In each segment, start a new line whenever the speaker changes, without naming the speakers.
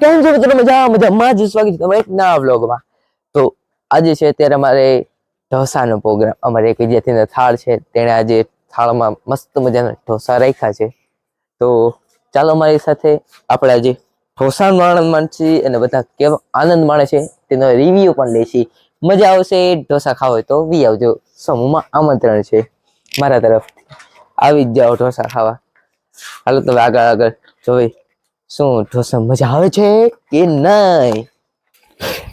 કેમ છો મિત્રો? મજા મજામાં. જ સ્વાગત છે તમારે એક નવા વ્લોગમાં. તો આજે છે અત્યારે અમારે ઢોસાનો પ્રોગ્રામ અમારે એક વિદ્યાર્થીનો થાળ છે, તેણે આજે થાળમાં મસ્ત મજાના ઢોસા રાખ્યા છે. તો ચાલો અમારી સાથે આપણે આજે ઢોસાનો આનંદ માણશી અને બધા કેવો આનંદ માણે છે તેનો રિવ્યુ પણ લેશી. મજા આવશે ઢોસા ખાવ હોય તો. વી આવજો સમૂહમાં આમંત્રણ છે મારા તરફ આવી જ જાઓ ઢોસા ખાવા. હાલો તમે આગળ આગળ જોઈ. શું ઢોસા મજા આવે છે કે નહીં?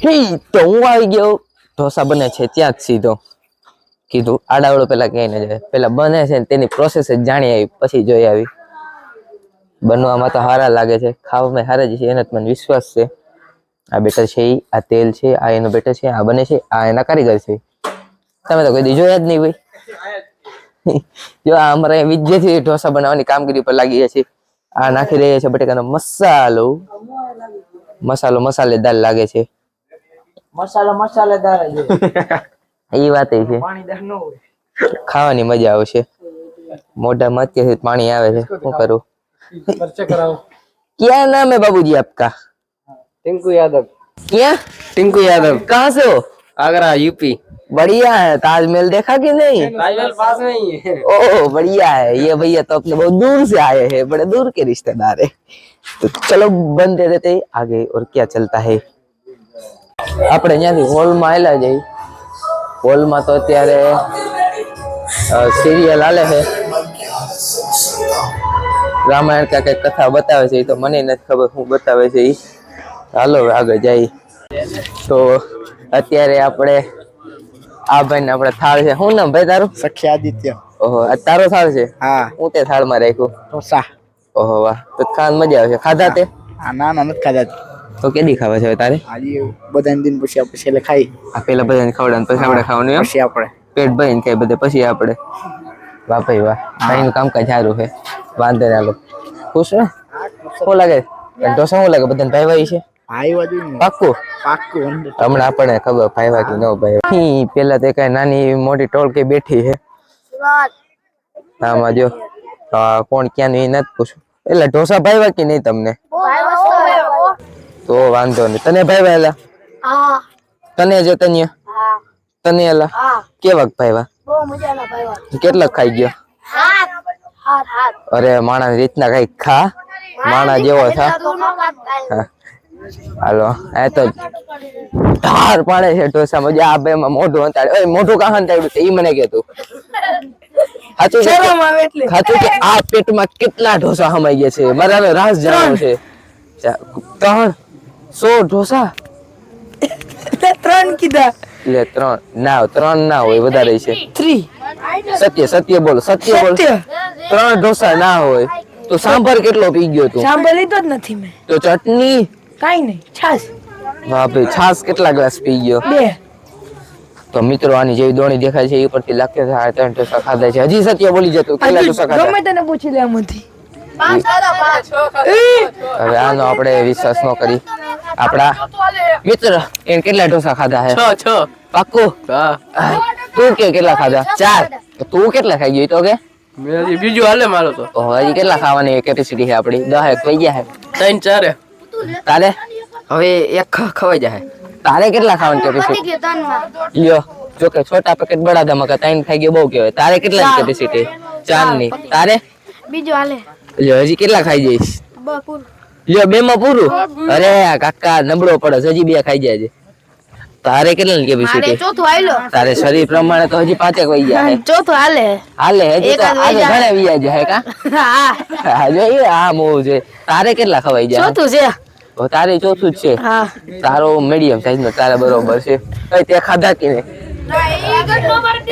હે, તો હું આવી ગયો. ઢોસા બને છે ત્યાં જ સીધો. કીધું આડાવડો પેલા ક્યાંય ન જાય. પેલા બને છે તેની પ્રોસેસ જ જાણી આવી, પછી જોઈ આવી. બનવામાં તો હારા લાગે છે. ખાવામાં હારા જ છે, એનો મને વિશ્વાસ છે. આ બેટર છે આ તેલ છે, આ એનો બેટર છે, આ બને છે, આ એના કારીગર છે. તમે તો કોઈ જોયા જ નહીં ભાઈ. જો આ અમારા વિદ્યાર્થી ઢોસા બનાવવાની કામગીરી પર લાગી ગયા છે. આ નાખી રહ્યા છે બટેકાનો મસાલો. મસાલો મસાલેદાર લાગે છે.
મસાલો મસાલેદાર
એ વાત છે. ખાવાની મજા આવશે મોઢામાં અત્યારથી પાણી આવે છે. શું કરું? ક્યાં નામ હે બાબુજી
આપકા? ટિંકુ
યાદવ.
ક્યાં? ટિંકુ
યાદવ. કહા સો
આગ્રા યુપી.
बढ़िया है ताजमहल देखा कि नहीं
राजमहल पास में ही है
ओह बढ़िया है ये भैया तो अपने बहुत दूर से आए हैं बड़े दूर के रिश्तेदार है तो चलो बनते रहते हैं आगे और क्या चलता है આપણે અહીંયાથી હોલમાં આવેલા જઈ હોલમાં તો અત્યારે સિરિયલ હાલે છે રામાયણ ક્યાં કઈક કથા બતાવે છે એ તો મને નથી ખબર શું બતાવે છે એ હાલો હવે આગળ જઈ તો અત્યારે આપણે આ ભાઈ આપણે થાળ છે. શું નામ ભાઈ તારું?
સખ્યાદિત્ય
ઓહો આ તારો થાળ છે?
હા.
હું તે થાળમાં રાખ્યું?
ઢોસા.
ઓહો વાહ. તો ખાવાની મજા આવશે. ખાધા તે?
આ ના ના નથી ખાધા.
તો કેદી ખાવા છે તારે?
આજે બધા દિન પછી આપણે છેલ્લે ખાઈ.
આ પેલા બધાને ખવડાવવાનું પછી આપણે ખાવાનું
પછી આપણે.
પેટ ભરીને ખાઈ બધે પછી આપણે. વાહ ભાઈ વાહ. ભાઈનું કામકાજ સારું છે. વાંધો ના લો ખુશ ને શું લાગે? ઢોસા શું લાગે? બધાને ભાઈ ભાઈ છે?
ભાઈ જોઈએ
પાક્કું?
પાક્કું
હમણાં આપણને ખબર ભાઈ કે ન ભાઈ. પેલા તો કઈ નાની મોટી ટોળકી બેઠી છે. આમાં જો કોણ ક્યાં એ નથી પૂછું એટલે ઢોસા ભાઈવા કે નહીં તમને? તો વાંધો નહીં. તને ભાઈ એલા? તને જે તને? તને એલા?
કેવા
કેવાક ભાઈવા
બહુ મજાના ભાઈ
કેટલાક ખાઈ ગયો? અરે માણસ રીતના કઈ ખા? માણા જેવો થા. હાલો એ તો ધાર પાડે છે ઢોસા મજા આ ભાઈ મોઢું અંતાડે ઓય મોઢું કાં અંતાડ્યું છે? ઈ મને કે તું. શરમ આવે એટલે. સાચું કે આ પેટમાં કેટલા ઢોસા હમાઈ ગયા છે? મારે હવે રાસ જાણવો છે. ત્રણ સો ઢોસા.
ત્રણ કીધા.
એટલે ત્રણ ના ત્રણ ના હોય વધારે છે.
થ્રી
સત્ય સત્ય બોલ સત્ય બોલ. ત્રણ ઢોસા ના હોય. તો સાંભર કેટલો પી ગયો તું.
સાંભર લીધો જ નથી મેં.
તો ચટણી.
કાઈ નહીં છાસ
બાપે છાસ કેટલા ગ્લાસ પી ગયો?
બે.
તો મિત્રો આની જેવી દોણી દેખાય છે એ પરથી લાગે છે આ ત્રણ ઢોસા ખાધા છે. હજી સત્ય બોલી જતું કેટલા
હજુ
ઢોસા
ગમે તને પૂછી લે આમાંથી.
હવે આનો આપણે વિશ્વાસ ન કરી. આપણા મિત્ર એને કેટલા ઢોસા ખાધા છે?
છ છ.
પાક્કું?
હા.
તું કે કેટલા ખાધા? ચાર. તું કેટલા ખાઈ ગયો ઈ તો કે?
બીજું હાલે મારો તો.
હજી કેટલા ખાવાની કેપેસિટી છે આપણી? દસ એક થઈ ગયા છે.
ત્રણ ચારે.
તારે હવે એક ખવાઈ જાય તારે કેટલા ખાવાનું કેપેસિટી લ્યો જો કે છોટા પેકેટ બડા ધમાકા ત્રણ ખાઈ ગયો બહુ કહેવાય તારે કેટલા કેપેસિટી ચાર. ની તારે?
બીજો હાલે.
લ્યો હજી કેટલા ખાઈ જઈશ? લ્યો બે માં પૂરું. અરે કાકા નબળો પડે હજી બે ખાઈ જાય છે. તારે કેટલા ની કેપેસિટી
ચોથું
તારે શરીર પ્રમાણે તો હજી પાંચેક વહી જાય
ચોથો હાલે.
હાલે હજી તો આજે. ઘણા વહી જાય કા?
હા.
હા જોઈએ આ મોહ છે. તારે કેટલા ખવાઈ જાય
ચોથું છે.
તારે ચોથું જ છે.
હા.
તારો મીડિયમ સાઈઝ નો તારે બરોબર છે. તે ખાધા કે નહીં?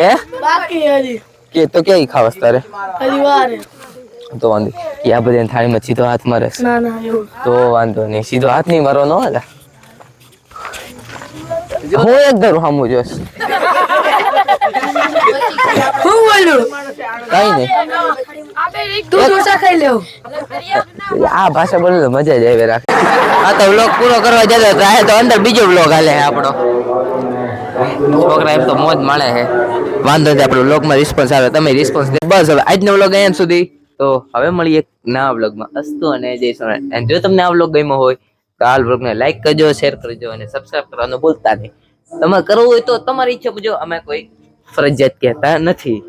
હે?
બાકી હજી.
કે તો ક્યાંય ખાવસ તારે? તો વાંધો. કે આ બધી થાળીમાં સીધો હાથ મારે
ના ના
તો વાંધો નહીં. સીધો હાથ નહીં મારો નો હાલે હું એક ધરું સામું જોશ.
હું બોલું?
કઈ નહીં.
તું ઢોસા ખાઈ લેવું
આ ભાષા બોલે તો મજા જ આવી રાખે. આ તો વ્લોગ પૂરો કરવા જતો તો તો અંદર બીજો વ્લોગ હાલે આપણો. છોકરા એમ તો મોજ માણે છે. વાંધો નથી આપણો વ્લોગમાં રિસ્પોન્સ આવે. તમે રિસ્પોન્સ બસ હવે આજનો વ્લોગ અહીંયા સુધી. તો હવે મળીએ એક નવા વ્લોગમાં અસ્તુ અને જય અને જો તમને આ વ્લોગ ગમ્યો હોય તો આ હાલ બ્લોગને લાઈક કરજો શેર કરજો અને સબસ્ક્રાઈબ કરવાનું ભૂલતા નહીં. તમારે કરવું હોય તો તમારી ઈચ્છા મુજબ અમે કોઈ ફરજિયાત કહેતા નથી.